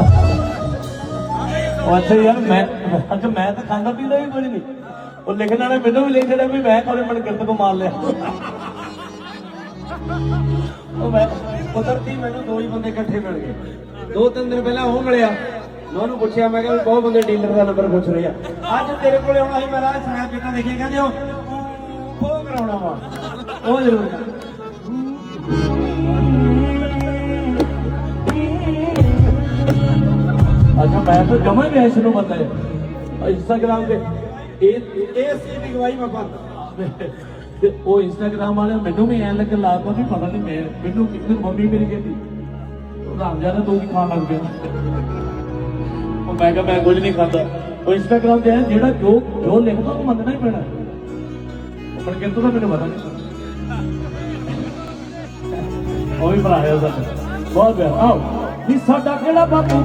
ਦਾ ਅੱਛਾ ਯਾਰ, ਮੈਂ ਅੱਜ ਮੈਂ ਤਾਂ ਖਾਂਦਾ ਪੀਂਦਾ ਵੀ ਕੁਝ ਨਹੀਂ। ਉਹ ਲਿਖਣ ਵਾਲੇ ਮੈਨੂੰ ਵੀ ਲਿਖ ਛੜਿਆ ਵੀ ਮੈਂ ਕੋਲੇ ਮਨ ਕੋ ਮਾਰ ਲਿਆ। ਉਹ ਮੈਂ ਕੁਦਰਤੀ ਮੈਨੂੰ ਦੋ ਹੀ ਬੰਦੇ ਇਕੱਠੇ ਮਿਲ ਗਏ। ਦੋ ਤਿੰਨ ਦਿਨ ਪਹਿਲਾਂ ਉਹ ਮਿਲਿਆ। ਮੈਂ ਉਹਨੂੰ ਪੁੱਛਿਆ, ਮੈਂ ਕਿਹਾ ਵੀ ਬਹੁਤ ਬੰਦੇ ਡੀਲਰ ਦਾ ਨੰਬਰ ਪੁੱਛ ਰਹੇ ਆ। ਅੱਜ ਤੇਰੇ ਕੋਲੇ ਆਉਣਾ ਸੀ, ਮੈਂ ਰਾਜ ਸਨੈਪ ਕਿਤਾ ਦੇਖਿਆ, ਕਹਿੰਦੇ ਉਹ ਉਹ ਕਰਾਉਣਾ ਵਾ। ਉਹ ਜ਼ਰੂਰ ਅੱਛਾ ਮੈਂ ਤਾਂ ਜਮਾ ਹੀ ਇਸ ਨੂੰ ਪਤਾ ਹੈ ਇੰਸਟਾਗ੍ਰਾਮ ਤੇ ਇਹ ਇਹ ਸੀ ਦੀ ਗਵਾਹੀ ਮੈਂ ਪਾਉਂਦਾ ਤੇ ਉਹ ਇੰਸਟਾਗ੍ਰਾਮ ਵਾਲੇ ਮੈਨੂੰ ਵੀ ਐਂ ਲੱਗਣ ਲੱਗ ਪਿਆ ਵੀ ਪਤਾ ਨਹੀਂ ਮੈਂ ਮੈਨੂੰ ਕਿੰਨੀ ਮੰਮੀ ਮੇਰੀ ਕਹਿੰਦੀ ਉਹ ਰਾਮ ਜਾਨਾ ਤੂੰ ਕੀ ਖਾਣ ਲੱਗ ਪਿਆ ਉਹ ਮੈਂ ਕਿਹਾ ਮੈਂ ਕੁਝ ਨਹੀਂ ਖਾਂਦਾ। ਉਹ ਇੰਸਟਾਗ੍ਰਾਮ ਤੇ ਜਿਹੜਾ ਜੋ ਜੋ ਲਿਖਦਾ ਉਹ ਮੰਨਣਾ ਹੀ ਪੈਣਾ। ਪਰ ਕਿੰਤੂ ਤਾਂ ਮੈਨੂੰ ਪਤਾ ਨਹੀਂ ਉਹ ਵੀ ਹੈ ਸਾਡਾ ਬਹੁਤ ਪਿਆਰ। ਆਓ। ਵੀ ਸਾਡਾ ਕਿਹੜਾ ਬਾਪੂ